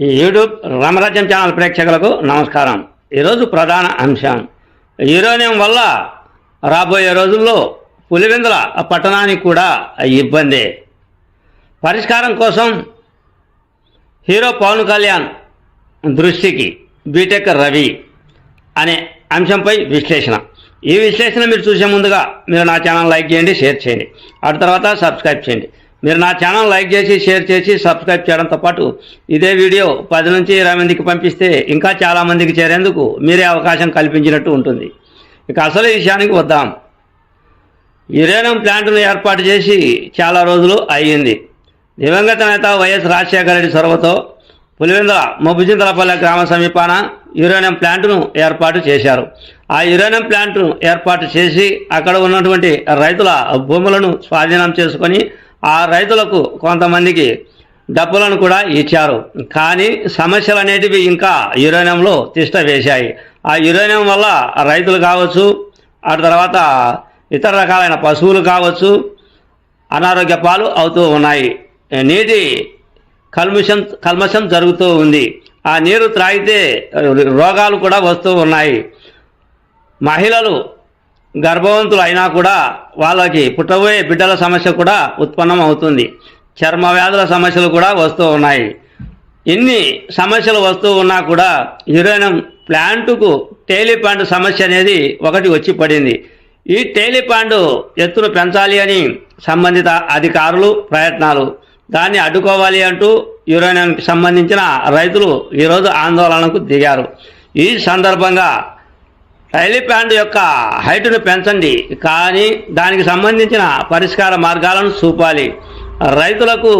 ఈ యూట్యూబ్ రామరాజ్యం ఛానల్ ప్రేక్షకులకు నమస్కారం. ఈరోజు ప్రధాన అంశం. యురేనియం వల్ల రాబోయే రోజుల్లో పులివెందుల పట్టణానికి కూడా ఇబ్బంది. పరిష్కారం కోసం హీరో పవన్ కళ్యాణ్ దృష్టికి బీటెక్ రవి అనే అంశంపై విశ్లేషణ. ఈ విశ్లేషణ మీరు చూసే ముందుగా మీరు నా ఛానల్ లైక్ చేయండి షేర్ చేయండి. ఆ తర్వాత సబ్స్క్రైబ్ చేయండి. మీరు నా ఛానల్ లైక్ చేసి షేర్ చేసి సబ్స్క్రైబ్ చేయడంతో పాటు ఇదే వీడియో పది నుంచి ఇరవై మందికి పంపిస్తే ఇంకా చాలామందికి చేరేందుకు మీరే అవకాశం కల్పించినట్టు ఉంటుంది. ఇక అసలు విషయానికి వద్దాం. యురేనియం ప్లాంట్ను ఏర్పాటు చేసి చాలా రోజులు అయ్యింది. దివంగత నేత వైఎస్ రాజశేఖర రెడ్డి చొరవతో పులివెందుల మొబ్బుచింతలపల్లె గ్రామ సమీపాన యురేనియం ప్లాంట్ను ఏర్పాటు చేశారు. ఆ యురేనియం ప్లాంట్ను ఏర్పాటు చేసి అక్కడ ఉన్నటువంటి రైతుల భూములను స్వాధీనం చేసుకొని ఆ రైతులకు కొంతమందికి డబ్బులను కూడా ఇచ్చారు. కానీ సమస్యలు అనేటివి ఇంకా యురేనియంలో తిష్ట వేశాయి. ఆ యురేనియం వల్ల రైతులు కావచ్చు ఆ తర్వాత ఇతర రకాలైన పశువులు కావచ్చు అనారోగ్య పాలు అవుతూ ఉన్నాయి. నీటి కల్మషం కల్మషం జరుగుతూ ఉంది. ఆ నీరు త్రాగితే రోగాలు కూడా వస్తూ ఉన్నాయి. మహిళలు గర్భవంతులు అయినా కూడా వాళ్ళకి పుట్టబోయే బిడ్డల సమస్య కూడా ఉత్పన్నం అవుతుంది చర్మ వ్యాధుల సమస్యలు కూడా వస్తూ ఉన్నాయి. ఇన్ని సమస్యలు వస్తూ ఉన్నా కూడా యురేనియం ప్లాంటుకు టేలిపాండ్ సమస్య అనేది ఒకటి వచ్చి పడింది. ఈ టేలిపాండ్ ఎత్తును పెంచాలి అని సంబంధిత అధికారులు ప్రయత్నాలు. దాన్ని అడ్డుకోవాలి అంటూ యురేనియంకి సంబంధించిన రైతులు ఈరోజు ఆందోళనకు దిగారు. ఈ సందర్భంగా టైలిప్యాండ్ యొక్క హైట్ను పెంచండి. కానీ దానికి సంబంధించిన పరిష్కార మార్గాలను చూపాలి. రైతులకు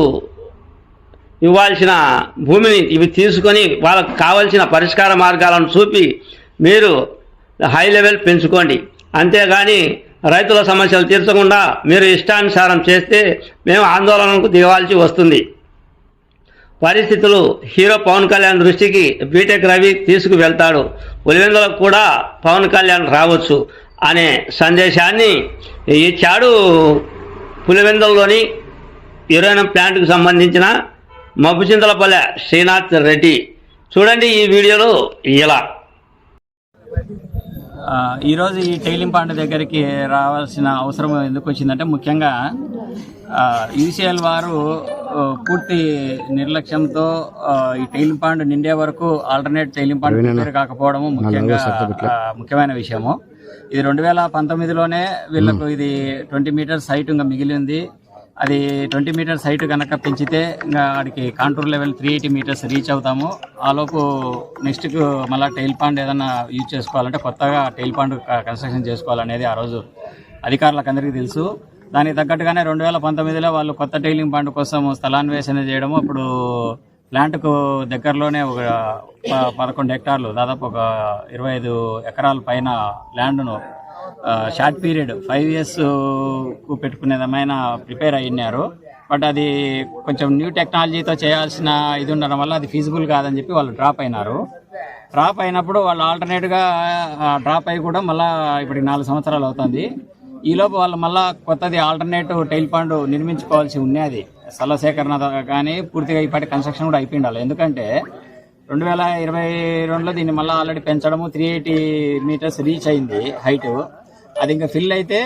ఇవ్వాల్సిన భూమిని ఇవి తీసుకొని వాళ్ళకు కావలసిన పరిష్కార మార్గాలను చూపి మీరు హై లెవెల్ పెంచుకోండి. అంతేగాని రైతుల సమస్యలు తీర్చకుండా మీరు ఇష్టానుసారం చేస్తే మేము ఆందోళనకు దిగవాల్సి వస్తుంది. పరిస్థితులు హీరో పవన్ కళ్యాణ్ దృష్టికి బీటెక్ రవి తీసుకువెళ్తాడు. ఒలివెందులకు కూడా పవన్ కళ్యాణ్ రావచ్చు అనే సందేశాన్ని ఇచ్చాడు పులివెందులలోని యురేనం ప్లాంట్కు సంబంధించిన మబ్బుచింతలపల్లె శ్రీనాథ్ రెడ్డి. చూడండి ఈ వీడియోలో ఇలా. ఈరోజు ఈ టైలింగ్ పాండ్ దగ్గరికి రావాల్సిన అవసరం ఎందుకు వచ్చిందంటే ముఖ్యంగా యూసీఎల్ వారు పూర్తి నిర్లక్ష్యంతో ఈ టైలింగ్ పాండ్ నిండే వరకు ఆల్టర్నేట్ టైలింగ్ పాండ్ ప్రిపేర్ కాకపోవడము ముఖ్యంగా ముఖ్యమైన విషయము. ఇది రెండు వేల పంతొమ్మిదిలోనే వీళ్ళకు ఇది ట్వంటీ మీటర్స్ హైట్ ఇంకా మిగిలింది. అది ట్వంటీ మీటర్స్ హైట్ కనుక పెంచితే ఇంకా వాడికి contour level three eighty metres reach అవుతాము. ఆలోపు నెక్స్ట్కు మళ్ళీ టైల్ పాండ్ ఏదైనా యూజ్ చేసుకోవాలంటే కొత్తగా టైల్ పాండ్ కన్స్ట్రక్షన్ చేసుకోవాలనేది ఆ రోజు అధికారులకు అందరికీ తెలుసు. దానికి తగ్గట్టుగానే రెండు వేల పంతొమ్మిదిలో వాళ్ళు కొత్త టైలింగ్ పాండ్ కోసం స్థలాన్వేషణ చేయడము. ఇప్పుడు ప్లాంట్కు దగ్గరలోనే ఒక ప- పదకొండు హెక్టార్లు దాదాపు ఒక ఇరవై ఐదు ఎకరాల పైన ల్యాండ్ను షార్ట్ పీరియడ్ ఫైవ్ ఇయర్స్కు పెట్టుకునేదమైన ప్రిపేర్ అయినారు. బట్ అది కొంచెం న్యూ టెక్నాలజీతో చేయాల్సిన ఇది ఉండడం వల్ల అది ఫీజిబుల్ కాదని చెప్పి వాళ్ళు డ్రాప్ అయినారు. డ్రాప్ అయినప్పుడు వాళ్ళు ఆల్టర్నేట్గా డ్రాప్ అయ్యి కూడా మళ్ళీ ఇప్పటికి నాలుగు సంవత్సరాలు అవుతుంది. ఈలోపు వాళ్ళు మళ్ళీ కొత్తది ఆల్టర్నేటివ్ టైల్ పాండ్ నిర్మించుకోవాల్సి ఉన్నది. స్థల సేకరణ కానీ పూర్తిగా ఇప్పటి కన్స్ట్రక్షన్ కూడా అయిపోయి ఉండాలి ఎందుకంటే రెండు వేల ఇరవై రెండులో దీన్ని మళ్ళీ ఆల్రెడీ పెంచడము త్రీ ఎయిటీ మీటర్స్ రీచ్ అయింది హైట్ అది ఇంకా ఫిల్ అయితే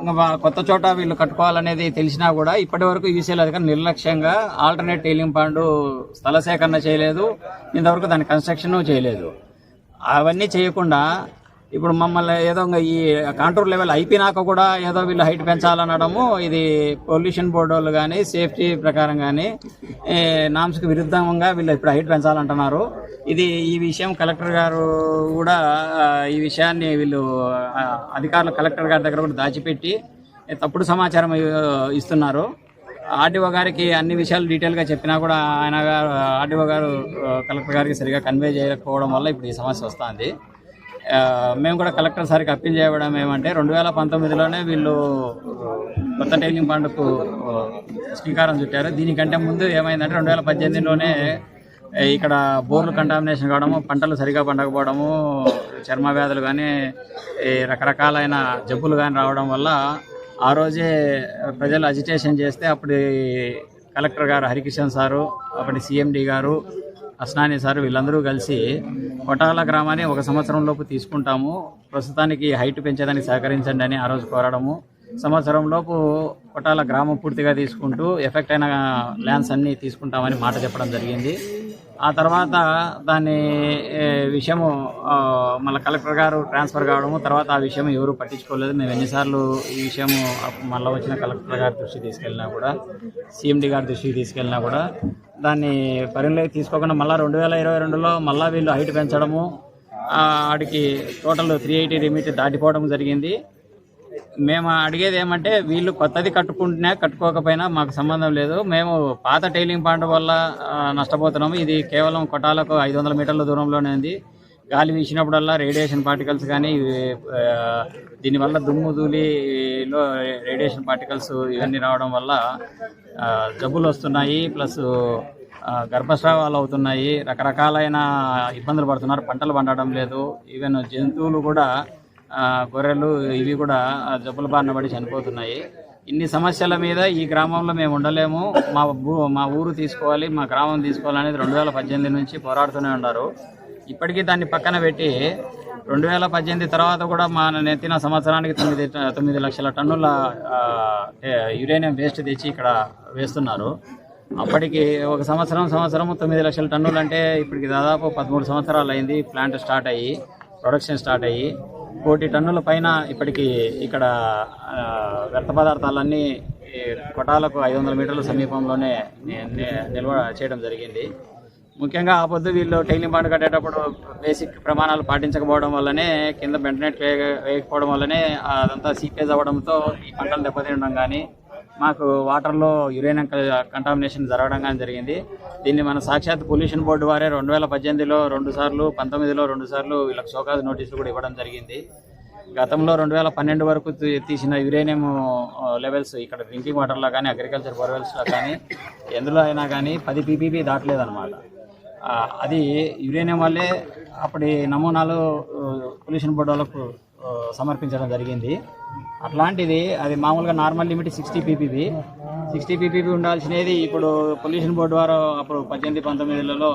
ఇంకా కొత్త చోట వీళ్ళు కట్టుకోవాలనేది తెలిసినా కూడా ఇప్పటి వరకు యూసీఎల్ అధికారులు నిర్లక్ష్యంగా ఆల్టర్నేట్ టైలింగ్ పాండు స్థల సేకరణ చేయలేదు. ఇంతవరకు దాని కన్స్ట్రక్షన్ చేయలేదు. అవన్నీ చేయకుండా ఇప్పుడు మమ్మల్ని ఏదో ఇంకా ఈ కాంట్రోల్ లెవెల్ అయిపోయినాక కూడా ఏదో వీళ్ళు హైట్ పెంచాలనడము ఇది పొల్యూషన్ బోర్డు వాళ్ళు కానీ సేఫ్టీ ప్రకారం కానీ నామ్స్కి విరుద్ధంగా వీళ్ళు ఇప్పుడు హైట్ పెంచాలంటున్నారు. ఇది ఈ విషయం కలెక్టర్ గారు కూడా ఈ విషయాన్ని వీళ్ళు అధికారులు కలెక్టర్ గారి దగ్గర కూడా దాచిపెట్టి తప్పుడు సమాచారం ఇస్తున్నారు. ఆర్డీఓ గారికి అన్ని విషయాలు డీటెయిల్గా చెప్పినా కూడా ఆయన గారు ఆర్డీఓ గారు కలెక్టర్ గారికి సరిగా కన్వే చేయకపోవడం వల్ల ఇప్పుడు ఈ సమస్య వస్తుంది. మేము కూడా కలెక్టర్ సార్కి అప్పీల్ చేయడం ఏమంటే రెండు వేల పంతొమ్మిదిలోనే వీళ్ళు కొత్త టైలింగ్ పండుగకు శ్రీకారం చుట్టారు. దీనికంటే ముందు ఏమైందంటే రెండు వేల పద్దెనిమిదిలోనే ఇక్కడ బోర్లు కంటామినేషన్ కావడము పంటలు సరిగా పండకపోవడము చర్మ వ్యాధులు కానీ రకరకాలైన జబ్బులు కానీ రావడం వల్ల ఆ రోజే ప్రజలు అజిటేషన్ చేస్తే అప్పుడు కలెక్టర్ గారు హరికిషన్ సారు అప్పటి సిఎండి గారు అస్నాని సార్ వీళ్ళందరూ కలిసి కొటాల గ్రామాన్ని ఒక సంవత్సరం లోపు తీసుకుంటాము. ప్రస్తుతానికి హైట్ పెంచేదానికి సహకరించండి అని ఆ రోజు కోరడము. సంవత్సరంలోపు కొట్టాల కొటాల గ్రామం పూర్తిగా తీసుకుంటూ ఎఫెక్ట్ అయిన ల్యాండ్స్ అన్నీ తీసుకుంటామని మాట చెప్పడం జరిగింది. ఆ తర్వాత దాన్ని విషయము మళ్ళీ కలెక్టర్ గారు ట్రాన్స్ఫర్ కావడము తర్వాత ఆ విషయం ఎవరు పట్టించుకోలేదు. మేము ఎన్నిసార్లు ఈ విషయము మళ్ళీ వచ్చిన కలెక్టర్ గారి దృష్టికి తీసుకెళ్ళినా కూడా సీఎండి గారి దృష్టికి తీసుకెళ్ళినా కూడా దాన్ని పరిగణలోకి తీసుకోకుండా మళ్ళీ రెండు వేల ఇరవై రెండులో మళ్ళీ వీళ్ళు హైట్ పెంచడము ఆడికి టోటల్ త్రీ ఎయిటీ లిమిట్ దాటిపోవడం జరిగింది. మేము అడిగేది ఏమంటే వీళ్ళు కొత్తది కట్టుకుంటున్నా కట్టుకోకపోయినా మాకు సంబంధం లేదు. మేము పాత టైలింగ్ పాండ్ వల్ల నష్టపోతున్నాము. ఇది కేవలం కొటాలకు ఐదు వందల మీటర్ల దూరంలోనే ఉంది. గాలి వీసినప్పుడల్లా రేడియేషన్ పార్టికల్స్ కానీ దీనివల్ల దుమ్ము ధూళిలో రేడియేషన్ పార్టికల్స్ ఇవన్నీ రావడం వల్ల జబ్బులు వస్తున్నాయి. ప్లస్ గర్భస్రావాలు అవుతున్నాయి. రకరకాలైన ఇబ్బందులు పడుతున్నారు. పంటలు పండడం లేదు. ఈవెన్ జంతువులు కూడా గొర్రెలు ఇవి కూడా జబ్బుల బారిన పడి చనిపోతున్నాయి. ఇన్ని సమస్యల మీద ఈ గ్రామంలో మేము ఉండలేము. మా భూ మా ఊరు తీసుకోవాలి మా గ్రామం తీసుకోవాలనేది రెండు వేల పద్దెనిమిది నుంచి పోరాడుతూనే ఉన్నారు. ఇప్పటికీ దాన్ని పక్కన పెట్టి రెండు వేల పద్దెనిమిది తర్వాత కూడా మా నెత్తిన సంవత్సరానికి తొమ్మిది తొమ్మిది లక్షల టన్నుల యురేనియం వేస్ట్ తెచ్చి ఇక్కడ వేస్తున్నారు. అప్పటికి ఒక సంవత్సరం సంవత్సరం తొమ్మిది లక్షల టన్నులు అంటే ఇప్పటికి దాదాపు పదమూడు సంవత్సరాలు అయింది. ప్లాంట్ స్టార్ట్ అయ్యి ప్రొడక్షన్ స్టార్ట్ అయ్యి. కోటి టన్నుల పైన ఇప్పటికి ఇక్కడ వ్యర్థ పదార్థాలన్నీ ఈ కొటాలకు ఐదు వందల మీటర్ల సమీపంలోనే నిల్వ చేయడం జరిగింది. ముఖ్యంగా ఆ పొద్దు వీళ్ళు టైలింగ్ బాండ్ కట్టేటప్పుడు బేసిక్ ప్రమాణాలు పాటించకపోవడం వల్లనే కింద బెంటనెట్ వేయకపోవడం వల్లనే అదంతా సీపేజ్ అవ్వడంతో ఈ పంటలు దెబ్బతినడం కానీ మాకు వాటర్లో యురేనియం కంటామినేషన్ జరగడం కానీ జరిగింది. దీన్ని మన సాక్షాత్ పొల్యూషన్ బోర్డు వారే రెండు వేల పద్దెనిమిదిలో రెండు సార్లు పంతొమ్మిదిలో రెండు సార్లు వీళ్ళకి షోకాజ్ నోటీసులు కూడా ఇవ్వడం జరిగింది. గతంలో రెండు వేల పన్నెండు వరకు తీసిన యురేనియం లెవెల్స్ ఇక్కడ డ్రింకింగ్ వాటర్లో కానీ అగ్రికల్చర్ బోర్వెల్స్లో కానీ ఎందులో అయినా కానీ పది పీపీపీ దాటలేదన్నమాట. అది యురేనియం వల్లే అప్పటి నమూనాలు పొల్యూషన్ బోర్డు వాళ్ళకు సమర్పించడం జరిగింది. అట్లాంటిది అది మామూలుగా normal limit sixty PPB sixty PPB ఉండాల్సినది ఇప్పుడు పొల్యూషన్ బోర్డు వారు అప్పుడు పద్దెనిమిది పంతొమ్మిదిలలో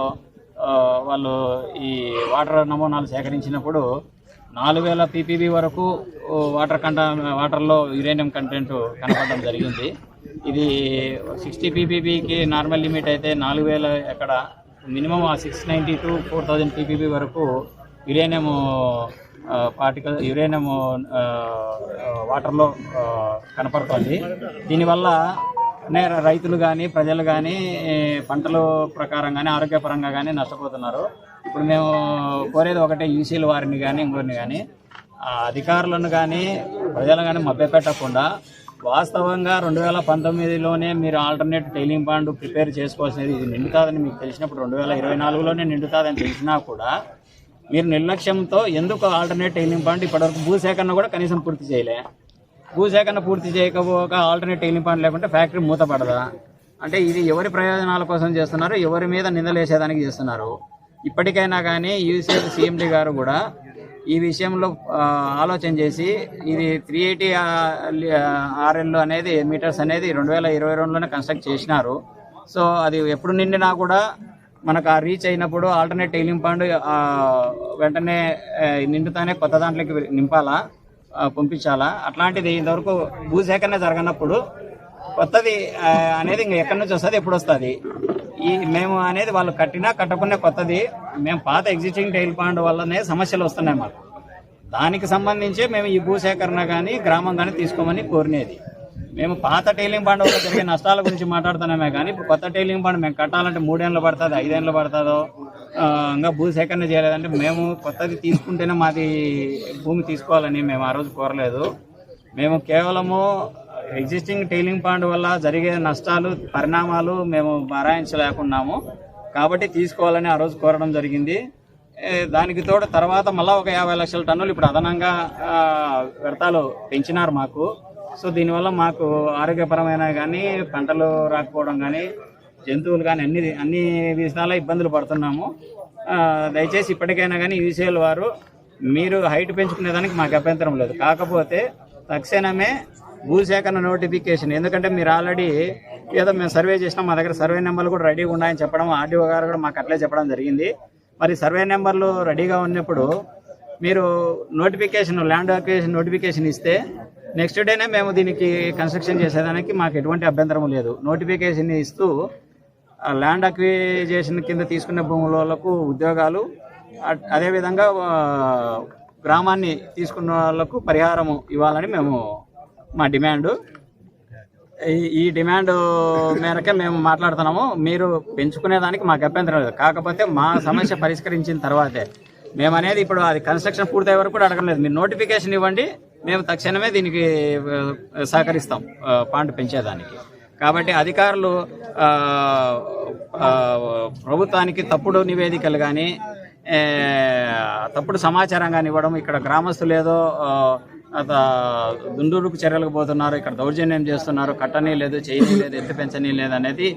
వాళ్ళు ఈ వాటర్ నమూనాలు సేకరించినప్పుడు నాలుగు వేల పీపీబీ వరకు వాటర్ కంట వాటర్లో యురేనియం కంటెంట్ కనపడడం జరిగింది. ఇది సిక్స్టీ పీపీబీకి నార్మల్ లిమిట్ అయితే నాలుగు వేల ఎక్కడ మినిమం ఆ six ninety to four thousand PPB వరకు యురేనియం పార్టికల్ యురేనియం వాటర్లో కనపడుతుంది. దీనివల్ల రైతులు కానీ ప్రజలు కానీ పంటల ప్రకారం కానీ ఆరోగ్యపరంగా కానీ నష్టపోతున్నారు. ఇప్పుడు మేము కోరేది ఒకటే యూసీల వారిని కానీ ఇంకొన్ని కానీ ఆ అధికారులను కానీ ప్రజలను కానీ మభ్యపెట్టకుండా వాస్తవంగా రెండు వేల పంతొమ్మిదిలోనే మీరు ఆల్టర్నేట్ టైలింగ్ బాండ్ ప్రిపేర్ చేసుకోవాల్సినది ఇది నిండుతుందని మీకు తెలిసినప్పుడు రెండు వేల ఇరవై నాలుగులోనే నిండుతుందని తెలిసినా కూడా మీరు నిర్లక్ష్యంతో ఎందుకు ఆల్టర్నేట్ టైలింగ్ బాండ్ ఇప్పటివరకు భూసేకరణ కూడా కనీసం పూర్తి చేయలే? భూసేకరణ పూర్తి చేయకపోక ఆల్టర్నేట్ టైలింగ్ పాయింట్ లేకుంటే ఫ్యాక్టరీ మూతపడదా? అంటే ఇది ఎవరి ప్రయోజనాల కోసం చేస్తున్నారు? ఎవరి మీద నిందలేసేదానికి చేస్తున్నారు? ఇప్పటికైనా కానీ యూసీఎస్ సీఎండీ గారు కూడా ఈ విషయంలో ఆలోచన చేసి ఇది త్రీ ఎయిటీ ఆర్ఎల్ అనేది మీటర్స్ అనేది రెండు వేల ఇరవై రెండులోనే కన్స్ట్రక్ట్ చేసినారు. సో అది ఎప్పుడు నిండినా కూడా మనకు ఆ రీచ్ అయినప్పుడు ఆల్టర్నేట్ టైలింగ్ పాండ్ వెంటనే నిండుతానే కొత్త దాంట్లోకి నింపాలా? పంపించాలా? అట్లాంటిది ఇంతవరకు భూసేకరణ జరగనప్పుడు కొత్తది అనేది ఇంకా ఎక్కడి నుంచి వస్తుంది ఎప్పుడు వస్తుంది? ఈ మేము అనేది వాళ్ళు కట్టినా కట్టకునే కొత్తది. మేము పాత ఎగ్జిస్టింగ్ టైల్ పాండ్ వల్లనే సమస్యలు వస్తున్నాయి మాకు. దానికి సంబంధించి మేము ఈ భూసేకరణ కానీ గ్రామం కానీ తీసుకోమని కోరినేది. మేము పాత టైలింగ్ బాండ్ వల్ల జరిగే నష్టాల గురించి మాట్లాడుతున్నామే కానీ ఇప్పుడు కొత్త టైలింగ్ బాండ్ మేము కట్టాలంటే మూడేళ్ళు పడుతుంది ఐదేళ్ళు పడుతుందో? ఇంకా భూ సేకరణ చేయలేదంటే మేము కొత్తది తీసుకుంటేనే మాది భూమి తీసుకోవాలని మేము ఆ రోజు కోరలేదు. మేము కేవలము ఎగ్జిస్టింగ్ టైలింగ్ పాండ్ వల్ల జరిగే నష్టాలు పరిణామాలు మేము భరాయించలేకున్నాము కాబట్టి తీసుకోవాలని ఆ రోజు కోరడం జరిగింది. దానికి తోడు తర్వాత మళ్ళీ ఒక యాభై లక్షల టన్నులు ఇప్పుడు అదనంగా వ్యర్థాలు పెంచినారు మాకు. సో దీనివల్ల మాకు ఆరోగ్యపరమైన కానీ పంటలు రాకపోవడం కానీ జంతువులు కానీ అన్ని అన్ని విధాల ఇబ్బందులు పడుతున్నాము. దయచేసి ఇప్పటికైనా కానీ యూసీఎల్ వారు మీరు హైట్ పెంచుకునేదానికి మాకు అభ్యంతరం లేదు. కాకపోతే తక్షణమే భూసేకరణ నోటిఫికేషన్ ఎందుకంటే మీరు ఆల్రెడీ ఏదో మేము సర్వే చేసినాం మా దగ్గర సర్వే నెంబర్లు కూడా రెడీగా ఉన్నాయని చెప్పడం ఆర్డీఓ గారు కూడా మాకు అట్లే చెప్పడం జరిగింది. మరి సర్వే నెంబర్లు రెడీగా ఉన్నప్పుడు మీరు నోటిఫికేషన్ ల్యాండ్ అక్వేషన్ నోటిఫికేషన్ ఇస్తే నెక్స్ట్ డేనే మేము దీనికి కన్స్ట్రక్షన్ చేసేదానికి మాకు ఎటువంటి అభ్యంతరం లేదు. నోటిఫికేషన్ ఇస్తూ ల్యాండ్ అక్విజేషన్ కింద తీసుకునే భూములకు ఉద్యోగాలు అదేవిధంగా గ్రామాన్ని తీసుకున్న వాళ్ళకు పరిహారము ఇవ్వాలని మేము మా డిమాండ్. ఈ- ఈ డిమాండ్ మేరకే మేము మాట్లాడుతున్నాము. మీరు పెంచుకునే దానికి మాకు అభ్యంతరం లేదు. కాకపోతే మా సమస్య పరిష్కరించిన తర్వాతే. మేము అనేది ఇప్పుడు అది కన్స్ట్రక్షన్ పూర్తయ్యే వరకు కూడా అడగలేదు మీరు నోటిఫికేషన్ ఇవ్వండి. మేము తక్షణమే దీనికి సహకరిస్తాం ఆ, పాండ్ పెంచేదానికి. కాబట్టి అధికారులు ప్రభుత్వానికి తప్పుడు నివేదికలు కానీ తప్పుడు సమాచారం కానీ ఇవ్వడం ఇక్కడ గ్రామస్తులు ఏదో దుండూరుకు చర్యలకు పోతున్నారు ఇక్కడ దౌర్జన్యం చేస్తున్నారు కట్టని లేదు చేయని లేదు ఎత్తు పెంచని లేదు అనేది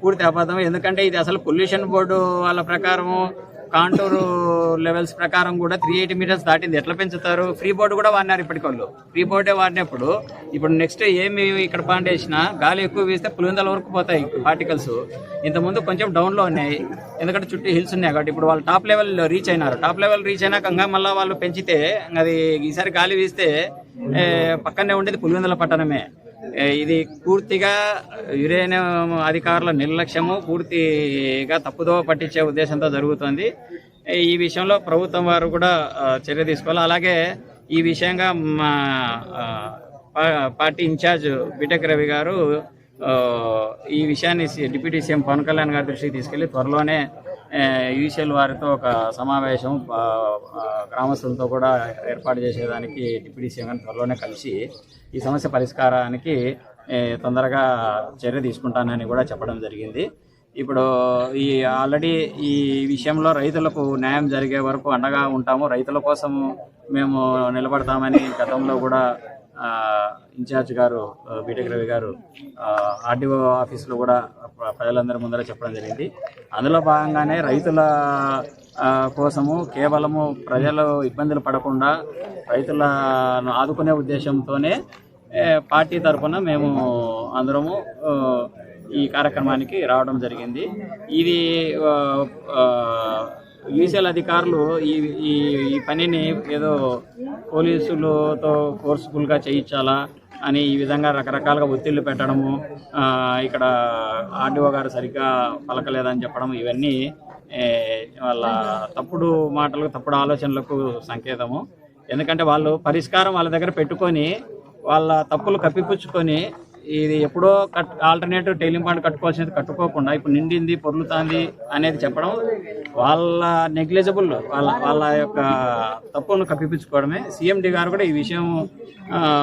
పూర్తి అబద్ధం. ఎందుకంటే ఇది అసలు పొల్యూషన్ బోర్డు వాళ్ళ ప్రకారం కాంటూరు లెవెల్స్ ప్రకారం కూడా త్రీ ఎయిటీ మీటర్స్ దాటింది. ఎట్లా పెంచుతారు? ఫ్రీ బోర్డు కూడా వాడినారు ఇప్పటికోళ్ళు. ఫ్రీ బోర్డే వాడినప్పుడు ఇప్పుడు నెక్స్ట్ ఏమి ఇక్కడ పాండ్ వేసినా గాలి ఎక్కువ వీస్తే పులిందల వరకు పోతాయి పార్టికల్స్ ఇంతకుముందు కొంచెం డౌన్లో ఉన్నాయి. ఎందుకంటే చుట్టూ హిల్స్ ఉన్నాయి కాబట్టి ఇప్పుడు వాళ్ళు టాప్ లెవెల్ రీచ్ అయినారు. టాప్ లెవెల్ రీచ్ అయినాక ఇంకా మళ్ళీ వాళ్ళు పెంచితే అది ఈసారి గాలి వీస్తే పక్కనే ఉండేది పులివెందుల పట్టణమే. ఇది పూర్తిగా యురేనియం అధికారుల నిర్లక్ష్యము పూర్తిగా తప్పుదోవ పట్టించే ఉద్దేశంతో జరుగుతుంది. ఈ విషయంలో ప్రభుత్వం వారు కూడా చర్య తీసుకోవాలి. అలాగే ఈ విషయంగా మా పార్టీ ఇన్ఛార్జ్ బిటెక్ రవి గారు ఈ విషయాన్ని డిప్యూటీ సీఎం పవన్ కళ్యాణ్ గారి దృష్టికి తీసుకెళ్ళి త్వరలోనే యూసీఎల్ వారితో ఒక సమావేశం గ్రామస్తులతో కూడా ఏర్పాటు చేసేదానికి డిప్యూటీ సీఎం గారిని త్వరలోనే కలిసి ఈ సమస్య పరిష్కారానికి తొందరగా చర్య తీసుకుంటానని కూడా చెప్పడం జరిగింది. ఇప్పుడు ఈ ఆల్రెడీ ఈ విషయంలో రైతులకు న్యాయం జరిగే వరకు అండగా ఉంటాము. రైతుల కోసం మేము నిలబడతామని గతంలో కూడా ఇన్ఛార్జ్ గారు బీటెక్ రవి గారు ఆర్డీఓ ఆఫీస్లో కూడా ప్రజలందరి ముందర చెప్పడం జరిగింది. అందులో భాగంగానే రైతుల కోసము కేవలము ప్రజలు ఇబ్బందులు పడకుండా రైతులను ఆదుకునే ఉద్దేశంతోనే పార్టీ తరఫున మేము అందరము ఈ కార్యక్రమానికి రావడం జరిగింది. ఇది యూసీఎల్ అధికారులు ఈ ఈ పనిని ఏదో పోలీసులతో ఫోర్స్ఫుల్గా చేయించాలా అని ఈ విధంగా రకరకాలుగా ఒత్తిళ్ళు పెట్టడము ఇక్కడ ఆర్డీఓ గారు సరిగ్గా పలకలేదని చెప్పడం ఇవన్నీ వాళ్ళ తప్పుడు మాటలకు తప్పుడు ఆలోచనలకు సంకేతము. ఎందుకంటే వాళ్ళు పరిష్కారం వాళ్ళ దగ్గర పెట్టుకొని వాళ్ళ తప్పులు కప్పిపుచ్చుకొని ఇది ఎప్పుడో కట్ ఆల్టర్నేటివ్ టైలింగ్ పాయింట్ కట్టుకోవాల్సినది కట్టుకోకుండా ఇప్పుడు నిండింది పొర్లుతుంది అనేది చెప్పడం వాళ్ళ నెగ్లిజబుల్ వాళ్ళ వాళ్ళ యొక్క తప్పును కప్పిపించుకోవడమే సీఎండి గారు కూడా ఈ విషయం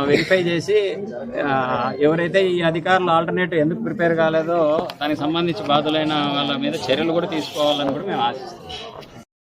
వెరిఫై చేసి ఎవరైతే ఈ అధికారులు ఆల్టర్నేటివ్ ఎందుకు ప్రిపేర్ కాలేదో దానికి సంబంధించి బాధలైన వాళ్ళ మీద చర్యలు కూడా తీసుకోవాలని కూడా మేము ఆశిస్తాం